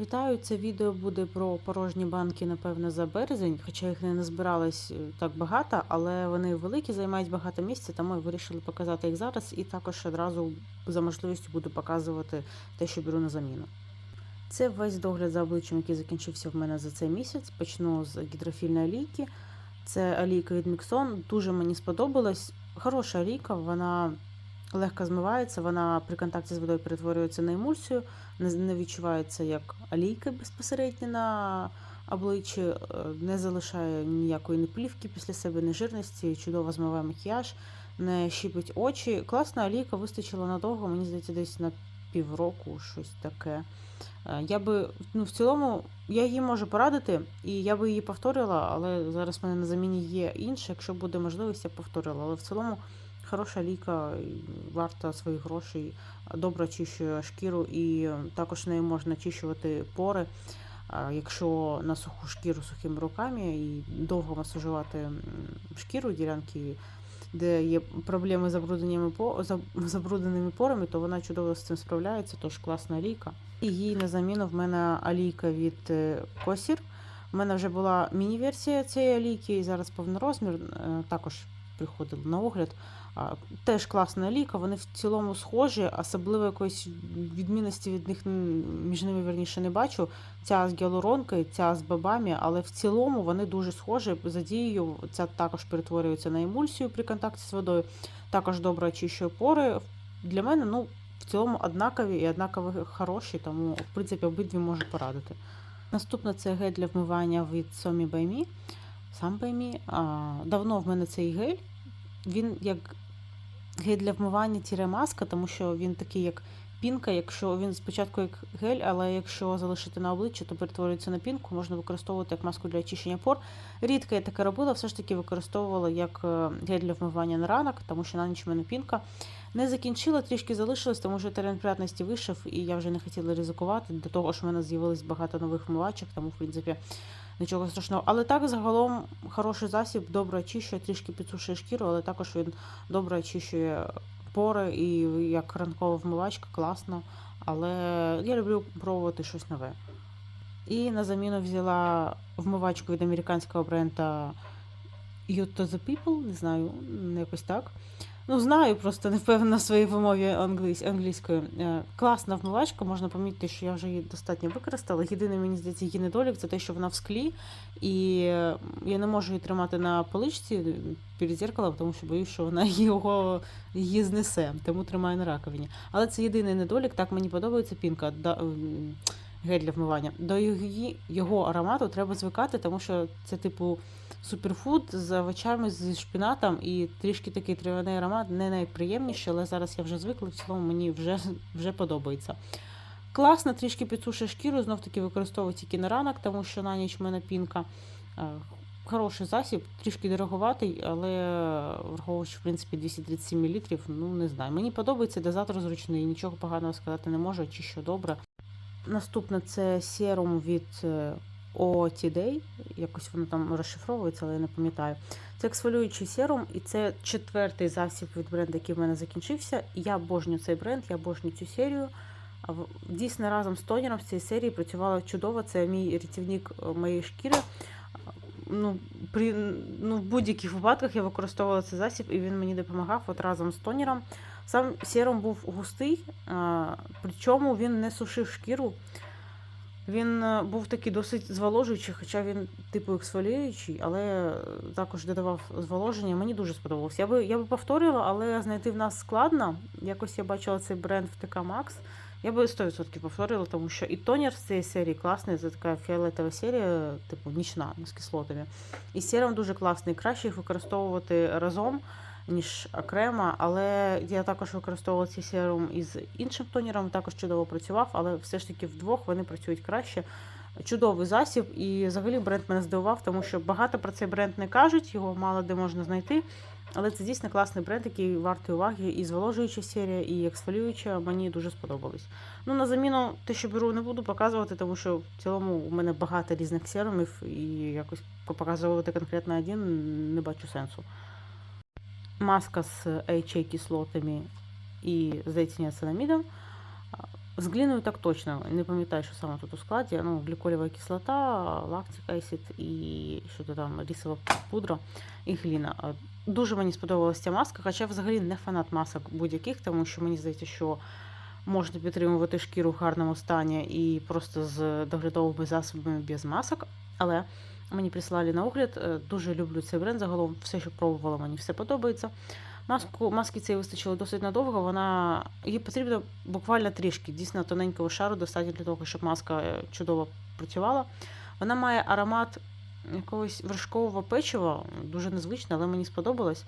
Вітаю! Це відео буде про порожні банки, напевно, за березень, хоча їх не назбиралось е, так багато, але вони великі, займають багато місця, тому вирішили показати їх зараз і також одразу за можливістю буду показувати те, що беру на заміну. Це весь догляд за обличчям, який закінчився в мене за цей місяць. Почну з гідрофільної олійки. Це олійка від Міксон. Дуже мені сподобалась. Хороша олійка, вона легко змивається, вона при контакті з водою перетворюється на емульсію, не, не відчувається як олійка безпосередньо на обличчі, е, не залишає ніякої ні плівки після себе, ні жирності, чудово змиває макіяж, не щипить очі. Класна олійка вистачила надовго, мені здається, десь на півроку, щось таке. Е, Я би, ну, в цілому, я її можу порадити, і я би її повторила, але зараз в мене на заміні є інше. Якщо буде можливість, я повторила. Але в цілому хороша ліка, варта своїх грошей, добре очищує шкіру, і також нею можна очищувати пори. Якщо на суху шкіру сухими руками і довго масажувати шкіру ділянки, де є проблеми з забрудненнями по заб- забрудненими порами, то вона чудово з цим справляється, тож класна олійка. І їй на заміну в мене олійка від е, Косір. У мене вже була міні-версія цієї олійки, і зараз повнорозмір е, також приходила на огляд. Теж класна олійка, вони в цілому схожі, особливо якоїсь відмінності від них між ними верніше не бачу. Ця з гіалуронкою, ця з бабами, але в цілому вони дуже схожі. За дією ця також перетворюється на емульсію при контакті з водою, також добре очищує пори. Для мене, ну, в цілому однакові і однаково хороші, тому в принципі обидві можу порадити. Наступне це гель для вмивання від Sommy by. Сам by давно в мене цей гель. Він як гель для вмивання тіре маска, тому що він такий, як пінка. Якщо він спочатку як гель, але якщо залишити на обличчі, то перетворюється на пінку, можна використовувати як маску для очищення пор. Рідко я таке робила, все ж таки використовувала як е, гель для вмивання на ранок, тому що на ніч мене пінка. Не закінчила, трішки залишилось, тому що термін прятності вийшов, і я вже не хотіла ризикувати. До того ж, в мене з'явилось багато нових вмивачок, тому, в принципі, нічого страшного. Але так, загалом, хороший засіб, добре очищує, трішки підсушує шкіру, але також він добре очищує пори і як ранкова вмивачка, класно. Але я люблю пробувати щось нове. І на заміну взяла вмивачку від американського бренда You to the People, не знаю, якось так. Ну, знаю, просто не впевнена в своїй вимові англійсь, англійською. Е, Класна вмивачка, можна помітити, що я вже її достатньо використала. Єдиний, мені здається, її недолік це те, що вона в склі, і е, я не можу її тримати на поличці перед зеркалом, тому що боюсь, що вона його її знесе, тому тримаю на раковині. Але це єдиний недолік, так мені подобається пінка. Да, Гель для вмивання. До її, його аромату треба звикати, тому що це типу суперфуд з овочами, зі шпінатом і трішки такий трав'яний аромат, не найприємніший, але зараз я вже звикла, в цілому мені вже, вже подобається. Класно, трішки підсушує шкіру, знов таки використовую тільки на ранок, тому що на ніч в мене пінка. Е, Хороший засіб, трішки дороговатий, але враховуючи, в принципі, 237 мл, ну не знаю. Мені подобається, дозатор зручний, нічого поганого сказати не можу, чи що добре. Наступне це серум від е, Якось воно там розшифровується, але я не пам'ятаю. Це ексфолюючий серум, і це четвертий засіб від бренду, який в мене закінчився. Я обожнюю цей бренд, я обожнюю цю серію. Дійсно, разом з тонером з цієї серії працювала чудово. Це мій рятівник е, моєї шкіри. Ну, при, ну, в будь-яких випадках я використовувала цей засіб, і він мені допомагав от разом з тонером. Сам серум був густий, а, причому він не сушив шкіру. Він е, був такий досить зволожуючий, хоча він типу ексфоліюючий, але також додавав зволоження. Мені дуже сподобався. Я би, я би повторила, але знайти в нас складно. Якось я бачила цей бренд в ТК Макс. Я би 100% повторила, тому що і тонер з цієї серії класний, це така фіолетова серія, типу нічна з кислотами. І серум дуже класний. Краще їх використовувати разом, ніж окремо. Але я також використовувала цей серум із іншим тонером, також чудово працював, але все ж таки вдвох вони працюють краще. Чудовий засіб, і взагалі бренд мене здивував, тому що багато про цей бренд не кажуть, його мало де можна знайти. Але це дійсно класний бренд, який вартий уваги. І зволожуюча серія, і ексфоліююча мені дуже сподобались. Ну, на заміну те, що беру, не буду показувати, тому що в цілому у мене багато різних серумів, і якось показувати конкретно один не бачу сенсу. Маска з HA кислотами і здається, ніацинамідом. З гліною так точно. Не пам'ятаю, що саме тут у складі. Ну, гліколєва кислота, лактик acid і що там, рісова пудра і гліна. Дуже мені сподобалася ця маска, хоча взагалі не фанат масок будь-яких, тому що мені здається, що можна підтримувати шкіру в гарному стані і просто з доглядовими засобами без масок. Але мені прислали на огляд. Е, Дуже люблю цей бренд. Загалом все, що пробувала, мені все подобається. Маску, маски цієї вистачило досить надовго. Вона їй потрібно буквально трішки. Дійсно, тоненького шару достатньо для того, щоб маска е, чудово працювала. Вона має аромат якогось вершкового печива, дуже незвично, але мені сподобалось.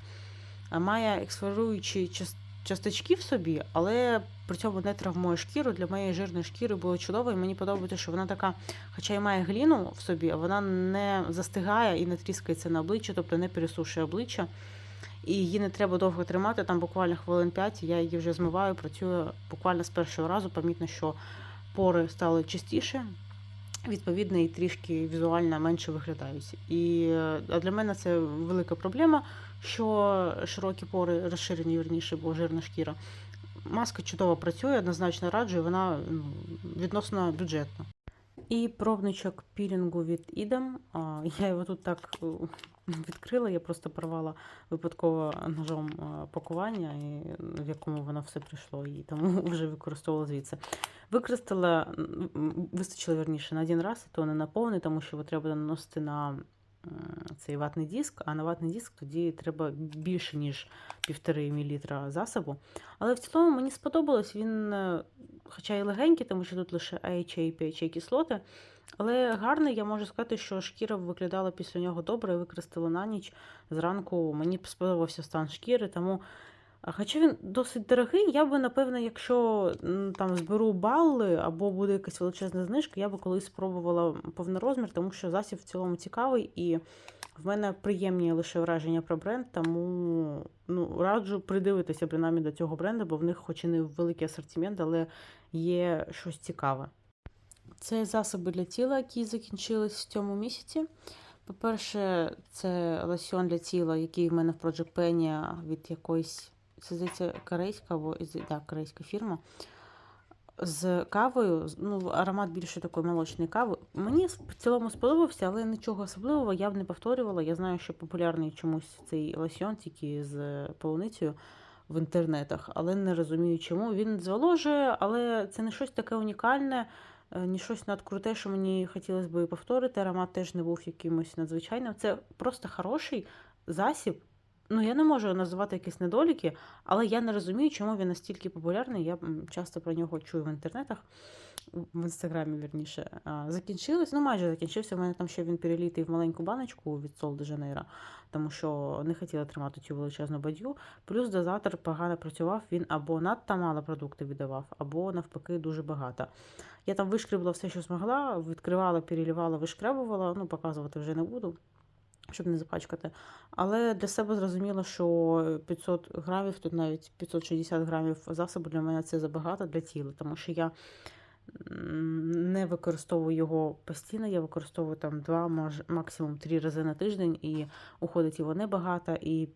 Має ексфолюючі част- часточки в собі, але при цьому не травмує шкіру. Для моєї жирної шкіри було чудово, і мені подобається, що вона така, хоча й має гліну в собі, а вона не застигає і не тріскається на обличчя, тобто не пересушує обличчя. І її не треба довго тримати, там буквально хвилин 5, я її вже змиваю, працюю буквально з першого разу. Помітно, що пори стали чистіше, відповідно, і трішки візуально менше виглядають. І е, а для мене це велика проблема, що широкі пори розширені вірніше, бо жирна шкіра. Маска чудово працює, однозначно раджу, вона ну, відносно бюджетна. І пробничок пілінгу від Ідем. Я його тут так е, відкрила, я просто порвала випадково ножом е, пакування, в якому воно все прийшло, і тому вже використовувала звідси. Використала, вистачило верніше на один раз, і то не на повний, тому що його треба наносити на цей ватний диск, а на ватний диск тоді треба більше, ніж півтори мл засобу. Але в цілому мені сподобалось, він, е, хоча й легенький, тому що тут лише AHA і PHA кислоти, але гарний, я можу сказати, що шкіра виглядала після нього добре, використала на ніч. Зранку мені сподобався стан шкіри, тому. Хоча він досить дорогий, я би, напевно, якщо там зберу бали або буде якась величезна знижка, я би колись спробувала повнорозмір, тому що засіб в цілому цікавий і в мене приємні лише враження про бренд, тому ну, раджу придивитися принаймні до цього бренду, бо в них хоч і не великий асортимент, але є щось цікаве. Це засоби для тіла, які закінчились в цьому місяці. По-перше, це лосьон для тіла, який в мене в Project Penny від якоїсь, це здається, корейська або да, корейська фірма. З кавою, ну, аромат більше такої молочної кави. Мені в цілому сподобався, але нічого особливого я б не повторювала. Я знаю, що популярний чомусь цей лосьон тільки з полуницею в інтернетах, але не розумію чому. Він зволожує, але це не щось таке унікальне, е, ні щось надкруте, що мені хотілося б повторити. Аромат теж не був якимось надзвичайним. Це просто хороший засіб. Ну, я не можу називати якісь недоліки, але я не розумію, чому він настільки популярний. Я часто про нього чую в інтернетах, в інстаграмі, вірніше. Закінчилось, ну майже закінчився. У мене там ще він перелітий в маленьку баночку від Сол де Жанейро, тому що не хотіла тримати цю величезну бадью. Плюс дозатор погано працював, він або надто мало продуктів віддавав, або навпаки дуже багато. Я там вишкрібла все, що змогла, відкривала, перелівала, вишкребувала, ну, показувати вже не буду. Щоб не запачкати. Але для себе зрозуміло, що 500 грамів, тут навіть 560 грамів засобу для мене це забагато для тіла, тому що я не використовую його постійно, я використовую там два, максимум три рази на тиждень, і уходить його небагато, і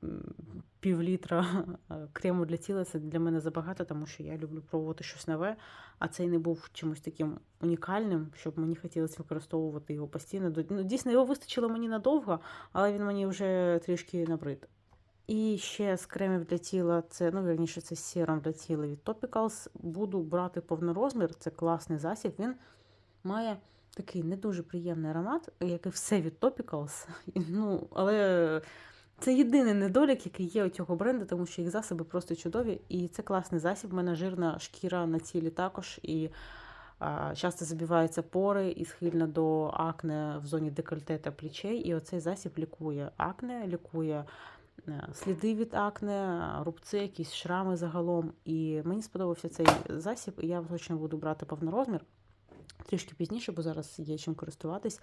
м, пів літра е, крему для тіла це для мене забагато, тому що я люблю пробувати щось нове, а цей не був чимось таким унікальним, щоб мені хотілося використовувати його постійно. Ну, дійсно, його вистачило мені надовго, але він мені вже трішки набрид. І ще з кремів для тіла, це, ну, вірніше, це серум для тіла від Topicals. Буду брати повнорозмір, це класний засіб. Він має такий не дуже приємний аромат, як і все від Topicals. Ну, але це єдиний недолік, який є у цього бренду, тому що їх засоби просто чудові. І це класний засіб. У мене жирна шкіра на тілі також. І а, часто забиваються пори і схильна до акне в зоні декольте та плечей. І оцей засіб лікує акне, лікує е, сліди від акне, рубці, якісь шрами загалом. І мені сподобався цей засіб, і я точно буду брати повнорозмір. Трішки пізніше, бо зараз є чим користуватись.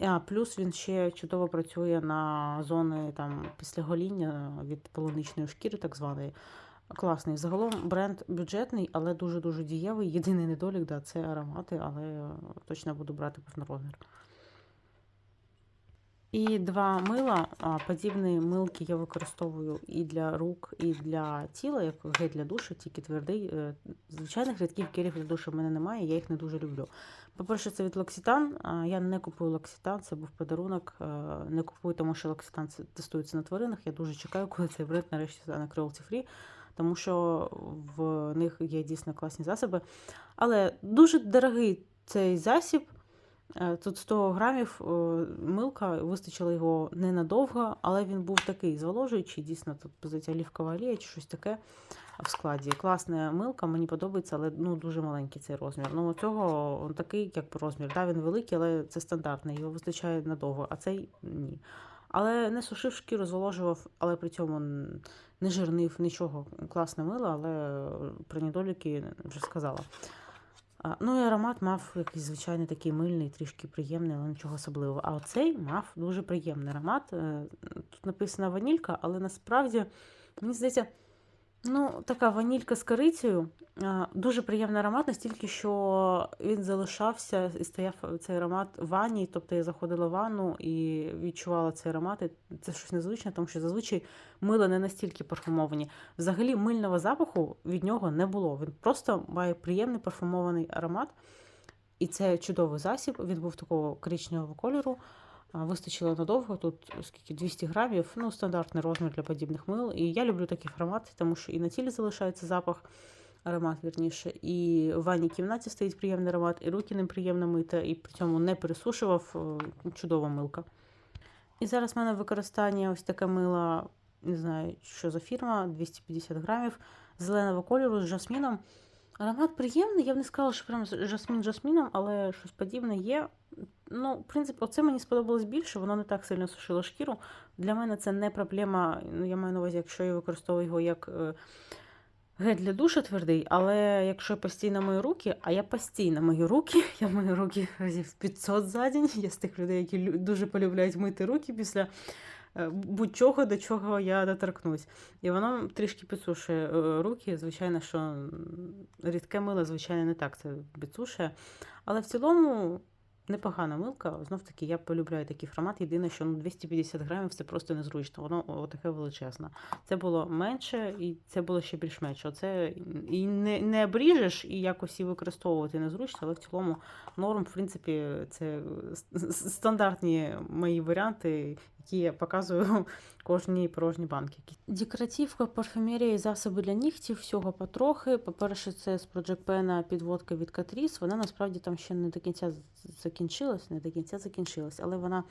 А, плюс він ще чудово працює на зони там після гоління від полуничної шкіри, так званої. Класний. Загалом бренд бюджетний, але дуже-дуже дієвий. Єдиний недолік, да, це аромати, але точно буду брати повнорозмір. І два мила. Подібні милки я використовую і для рук, і для тіла, як гель для душу, тільки твердий. Е, Звичайних рідких гелів для душу в мене немає, я їх не дуже люблю. По-перше, це від Локситан. Я не купую Локситан, це був подарунок. Не купую, тому що Локситан тестується на тваринах. Я дуже чекаю, коли цей бренд нарешті стане cruelty free, тому що в них є дійсно класні засоби. Але дуже дорогий цей засіб. Тут 100 грамів милка, вистачило його ненадовго, але він був такий зволожуючий, дійсно, тут позиція олівкова олія чи щось таке в складі. Класна милка, мені подобається, але ну, дуже маленький цей розмір. Ну, у цього он такий, як розмір. Да, він великий, але це стандартний, його вистачає надовго, а цей ні. Але не сушив шкіру, зволожував, але при цьому не жирнив нічого. Класне мило, але про недоліки вже сказала. Ну і аромат мав якийсь звичайний такий мильний, трішки приємний, але нічого особливого. А оцей мав дуже приємний аромат. Е, Тут написано ванілька, але насправді, мені здається, ну, така ванілька з корицею. Дуже приємний аромат, настільки, що він залишався і стояв цей аромат в ванні. Тобто я заходила в ванну і відчувала цей аромат. І це щось незвичне, тому що зазвичай мила не настільки парфумовані. Взагалі мильного запаху від нього не було. Він просто має приємний парфумований аромат. І це чудовий засіб. Він був такого коричневого кольору. Вистачило надовго, тут скільки 200 грамів, ну, стандартний розмір для подібних мил. І я люблю такий формат, тому що і на тілі залишається запах, аромат, вірніше, і в ванній кімнаті стоїть приємний аромат, і руки ним приємно мити, і при цьому не пересушував. е, Чудова милка. І зараз в мене в використанні ось таке мило, не знаю, що за фірма, 250 грамів, зеленого кольору з жасміном. Аромат приємний, я б не сказала, що прям жасмін жасміном, але щось подібне є. Ну, в принципі, оце мені сподобалось більше, воно не так сильно сушило шкіру. Для мене це не проблема. Ну, я маю на увазі, якщо я використовую його як е, гель для душу твердий, але якщо я постійно мою руки, а я постійно мою руки, я мою руки разів 500 за день. Я з тих людей, які дуже полюбляють мити руки після е, будь-чого, до чого я доторкнусь. І воно трішки підсушує е, руки. Звичайно, що рідке мило, звичайно, не так це підсушує. Але в цілому непогана милка. Знов таки, я полюбляю такий формат. Єдине, що ну, 250 грамів це просто незручно. Воно таке величезне. Це було менше, і це було ще більш менше. Оце і не, не обріжеш, і якось і використовувати незручно, але в цілому норм, в принципі, це стандартні мої варіанти, які показую кожній порожній банки. Декоративка, парфюмерія і засоби для нігтів, всього потрохи. По-перше, це з Project Pen підводка від Catrice. Вона насправді там ще не до кінця закінчилась, не до кінця закінчилась, але вона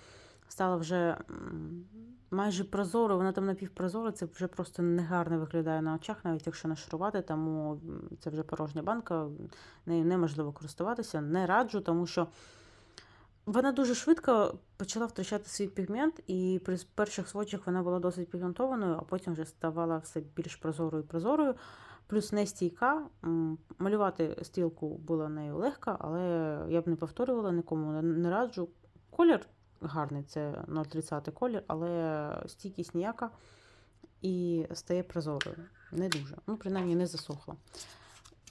стала вже майже прозорою, вона там напівпрозора, це вже просто негарно виглядає на очах, навіть якщо нашарувати, тому це вже порожня банка, нею неможливо користуватися, не раджу, тому що вона дуже швидко почала втрачати свій пігмент, і при перших сводчах вона була досить пігментованою, а потім вже ставала все більш прозорою і прозорою. Плюс не стійка. Малювати стрілку було нею легко, але я б не повторювала нікому, не раджу. Колір гарний, це 0,30 колір, але стійкість ніяка і стає прозорою. Не дуже. Ну, принаймні, не засохла.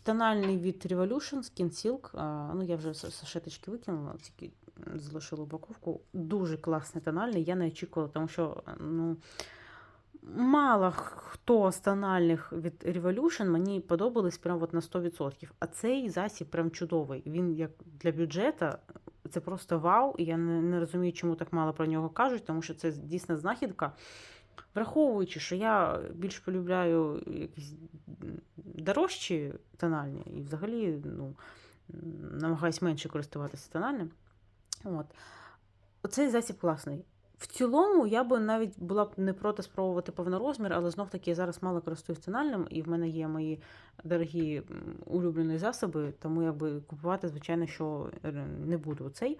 Тональний від Revolution Skin Silk. Ну, я вже сашеточки викинула, тільки залишила упаковку. Дуже класний тональний. Я не очікувала, тому що ну, мало хто з тональних від Revolution мені подобались прям от на 100%. А цей засіб прям чудовий. Він як для бюджету. Це просто вау, і я не, не розумію, чому так мало про нього кажуть, тому що це дійсно знахідка. Враховуючи, що я більш полюбляю якісь дорожчі тональні, і взагалі ну, намагаюсь менше користуватися тональним. От. Оцей засіб класний. В цілому я би навіть була б не проти спробувати повнорозмір, але знов таки я зараз мало користуюсь тональним, і в мене є мої дорогі улюблені засоби, тому я би купувати, звичайно, що е, не буду цей.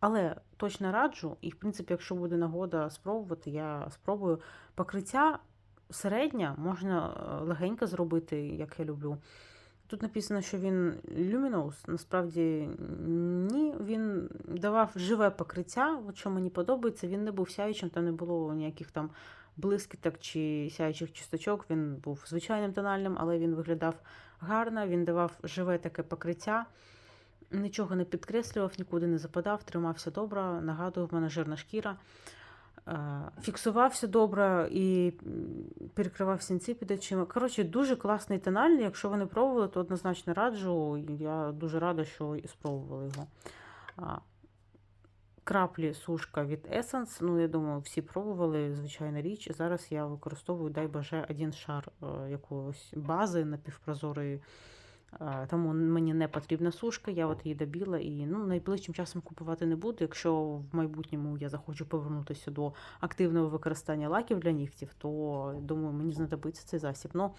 Але точно раджу, і в принципі, якщо буде нагода спробувати, я спробую. Покриття середня, можна е, легенько зробити, як я люблю. Тут написано, що він Luminous, насправді ні, він давав живе покриття, що мені подобається, він не був сяючим, там не було ніяких там блискіток чи сяючих чисточок, він був звичайним тональним, але він виглядав гарно, він давав живе таке покриття, нічого не підкреслював, нікуди не западав, тримався добре, нагадую, в мене жирна шкіра. Фіксувався добре і перекривав сінці під очима. Коротше, дуже класний тональний. Якщо ви не пробували, то однозначно раджу. Я дуже рада, що спробували його. Краплі сушка від Essence. Ну, я думаю, всі пробували, звичайна річ. Зараз я використовую, дай боже, один шар е, якоїсь бази напівпрозорої. Е, Тому мені не потрібна сушка, я от її добіла і ну, найближчим часом купувати не буду. Якщо в майбутньому я захочу повернутися до активного використання лаків для нігтів, то думаю, мені знадобиться цей засіб. Ну,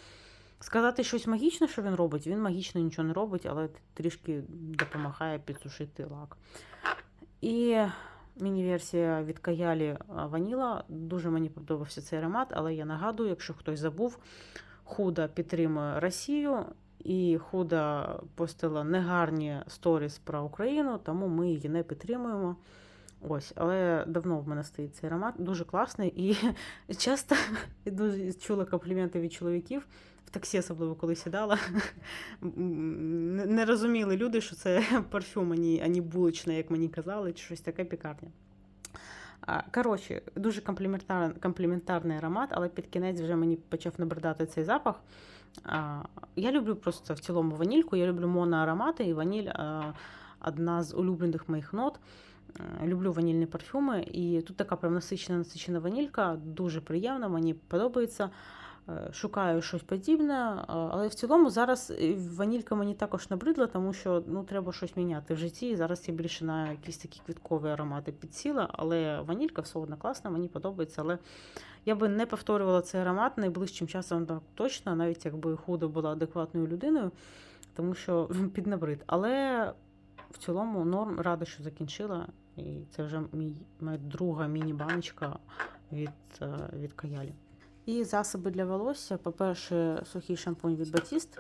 сказати щось магічне, що він робить, він магічно нічого не робить, але трішки допомагає підсушити лак. І міні-версія від Каялі Ваніла. Дуже мені подобався цей аромат, але я нагадую, якщо хтось забув, худа підтримує Росію. І худа постила негарні сторіс про Україну, тому ми її не підтримуємо. Ось, але давно в мене стоїть цей аромат, дуже класний. І часто дуже чула компліменти від чоловіків в таксі, особливо коли сідала. Не розуміли люди, що це парфюм, ані, ані булочне, як мені казали, чи щось таке пікарня. Коротше, дуже компліментарний аромат, але під кінець вже мені почав набридати цей запах. Я люблю просто в цілому ванільку, я люблю моноаромати, і ваніль одна з улюблених моїх нот. Е, Люблю ванільні парфюми, і тут така прям насичена насичена ванілька, дуже приємна, мені подобається. Е, Шукаю щось подібне, але в цілому зараз е, ванілька мені також набридла, тому що ну, треба щось міняти в житті. Зараз я більше на якісь такі квіткові аромати підсіла, але ванілька все одно класна, мені подобається. Але я би не повторювала цей аромат найближчим часом так точно, навіть якби худо була адекватною людиною, тому що піднабрид. Але в цілому норм рада, що закінчила. І це вже мій, моя друга міні-баночка від, е, від Каялі. І засоби для волосся. По-перше, сухий шампунь від Батіст.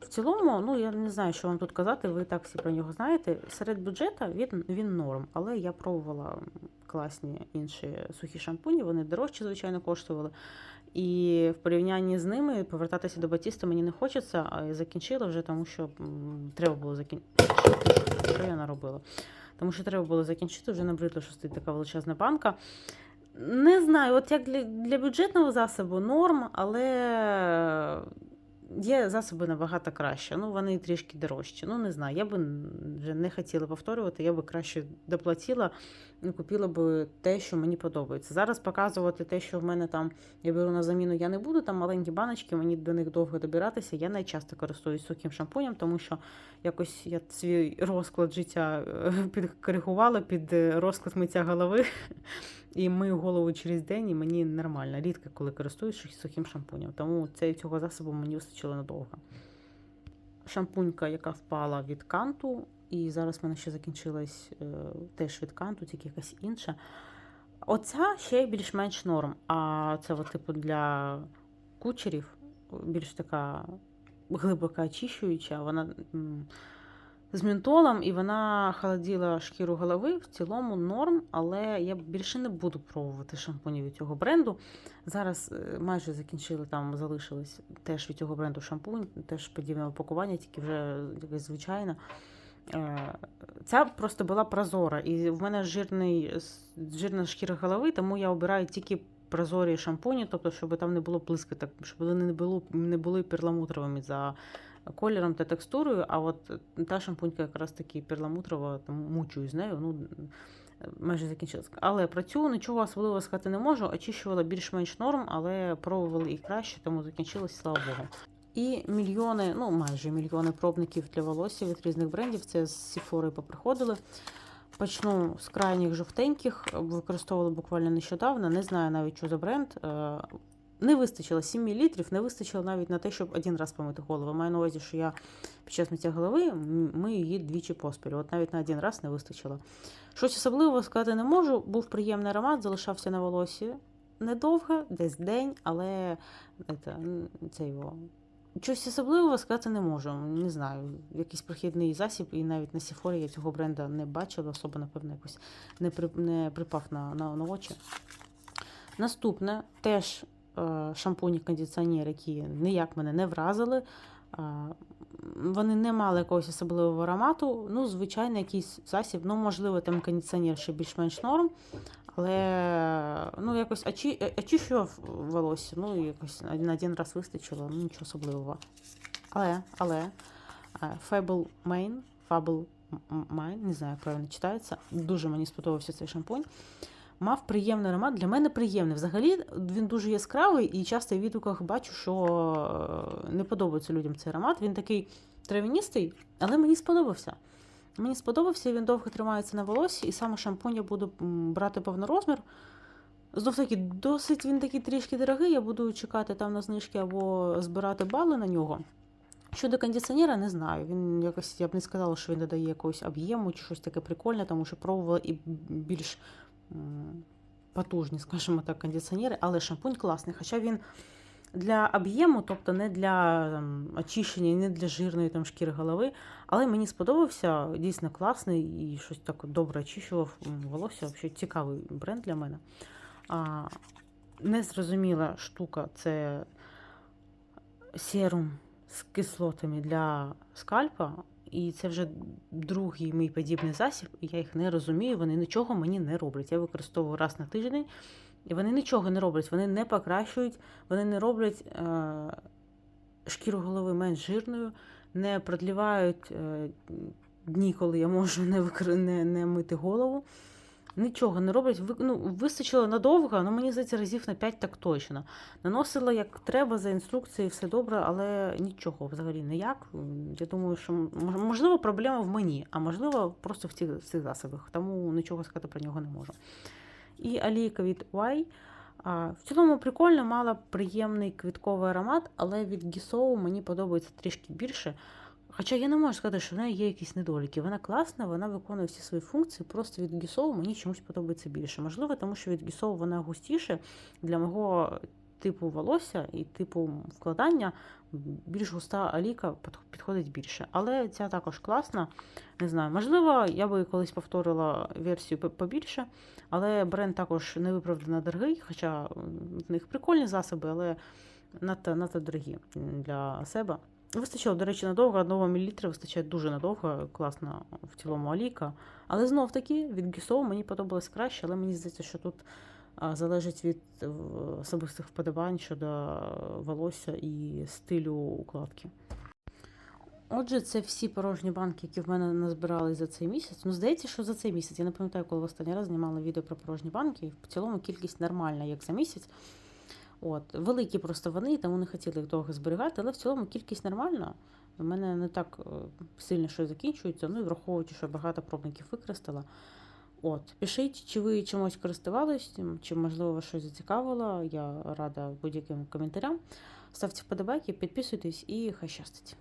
В цілому, ну я не знаю, що вам тут казати, ви так всі про нього знаєте. Серед бюджета він, він норм, але я пробувала класні інші сухі шампуні, вони дорожче, звичайно, коштували. І в порівнянні з ними повертатися до Батіста мені не хочеться, а закінчила вже, тому що треба було закінчити. Що я наробила? Тому що треба було закінчити, вже набридло, що стоїть така величезна банка. Не знаю, от як для, для бюджетного засобу норм, але є засоби набагато краще. Ну, вони трішки дорожчі. Ну, не знаю, я би вже не хотіла повторювати, я би краще доплатила і купила би те, що мені подобається. Зараз показувати те, що в мене там я беру на заміну, я не буду. Там маленькі баночки, мені до них довго добиратися. Я найчасто користуюсь сухим шампунем, тому що якось я свій розклад життя е, підкоригувала під е, розклад миття голови. І мию голову через день, і мені нормально. Рідко, коли користуюсь сухим шампунем. Тому цей, цього засобу мені вистачило надовго. Шампунька, яка впала від канту, і зараз в мене ще закінчилась е, теж від канту, тільки якась інша. Оця ще більш-менш норм. А це, от, типу, для кучерів більш така глибока очищуюча. Вона з ментолом, і вона холодила шкіру голови. В цілому норм, але я більше не буду пробувати шампуні від цього бренду. Зараз е, майже закінчили, там залишилось теж від цього бренду шампунь, теж подібне упакування, тільки вже якесь звичайне. Ця просто була прозора, і в мене жирний, жирна шкіра голови, тому я обираю тільки прозорі шампуні, тобто, щоб там не було плиски, щоб вони не, було, не були перламутровими за кольором та текстурою. А от та шампунька якраз таки перламутрова, там мучую з нею. Ну, майже закінчилась. Але про цю нічого особливого сказати не можу. Очищувала більш-менш норм, але пробували і краще, тому закінчилось, слава Богу. І мільйони, ну майже мільйони пробників для волосся від різних брендів. Це з Сіфори поприходили. Почну з крайніх жовтеньких, використовувала буквально нещодавно. Не знаю навіть, що за бренд. Не вистачило 7 мл, не вистачило навіть на те, щоб один раз помити голову. Маю на увазі, що я під час миття голови м- мию її двічі поспіль. От навіть на один раз не вистачило. Щось особливого сказати не можу. Був приємний аромат, залишався на волосі недовго, десь день, але це, це його. Щось особливого сказати не можу. Не знаю, якийсь прохідний засіб, і навіть на Сіфорі я цього бренда не бачила, особо, напевно, якось не, при, не припав на, на, на очі. Наступне теж шампуні кондиціонер, які ніяк мене не вразили. Е, вони не мали якогось особливого аромату. Ну, звичайно, якийсь засіб. Ну, можливо, там кондиціонер ще більш-менш норм, Але ну, якось е, очищував волосся, ну якось на один раз вистачило, ну нічого особливого. Але, але е, Fable Main, Fable Main, не знаю, як правильно читається. Дуже мені сподобався цей шампунь. Мав приємний аромат. Для мене приємний. Взагалі він дуже яскравий, і часто в відгуках бачу, що е, не подобається людям цей аромат. Він такий травяністий, але мені сподобався. Мені сподобався, він довго тримається на волосі, і саме шампунь я буду брати повнорозмір. Знов таки, досить він такий трішки дорогий. Я буду чекати там на знижки або збирати бали на нього. Щодо кондиціонера, не знаю. Він якось, я б не сказала, що він додає якогось об'єму чи щось таке прикольне, тому що пробувала і більш потужні, скажімо так, кондиціонери, але шампунь класний. Хоча він для об'єму, тобто не для там, очищення, не для жирної там, шкіри голови. Але мені сподобався, дійсно класний і щось так добре очищував волосся. Взагалі цікавий бренд для мене. А, незрозуміла штука це серум з кислотами для скальпа. І це вже другий мій подібний засіб, і я їх не розумію, вони нічого мені не роблять. Я використовую раз на тиждень, і вони нічого не роблять, вони не покращують, вони не роблять е, шкіру голови менш жирною, не продлівають е, дні, коли я можу не, викр... не, не мити голову. Нічого не роблять. Ну, вистачило надовго, ну мені здається, разів на 5 так точно. Наносила як треба за інструкцією, все добре, але нічого взагалі ніяк. Я думаю, що можливо проблема в мені, а можливо, просто в цих, цих засобах, тому нічого сказати про нього не можу. І олійка від Y. В цілому прикольно, мала приємний квітковий аромат, але від Гісоу мені подобається трішки більше. Хоча я не можу сказати, що в неї є якісь недоліки. Вона класна, вона виконує всі свої функції. Просто від Гісоу мені чомусь подобається більше. Можливо, тому що від Гісоу вона густіше для мого типу волосся і типу вкладання більш густа під- підходить більше. Але ця також класна. Не знаю, можливо, я би колись повторила версію побільше, але бренд також невиправдано дорогий, хоча в них прикольні засоби, але надто, надто дорогі для себе. Вистачило, до речі, надовго, одного мілілітра вистачає дуже надовго, класна в цілому олійка. Але знов таки від Гісоу мені подобалось краще, але мені здається, що тут залежить від е, особистих вподобань щодо волосся і стилю укладки. Отже, це всі порожні банки, які в мене назбирали за цей місяць. Ну, здається, що за цей місяць. Я не пам'ятаю, коли в останній раз знімала відео про порожні банки. В цілому кількість нормальна, як за місяць. От, великі просто вони, тому не хотіли їх довго зберігати, але в цілому кількість нормальна. У мене не так е, сильно щось закінчується, ну і враховуючи, що багато пробників використала. От, пишіть, чи ви чимось користувались, чи можливо вас щось зацікавило. Я рада будь-яким коментарям. Ставте вподобайки, підписуйтесь і хай щастить.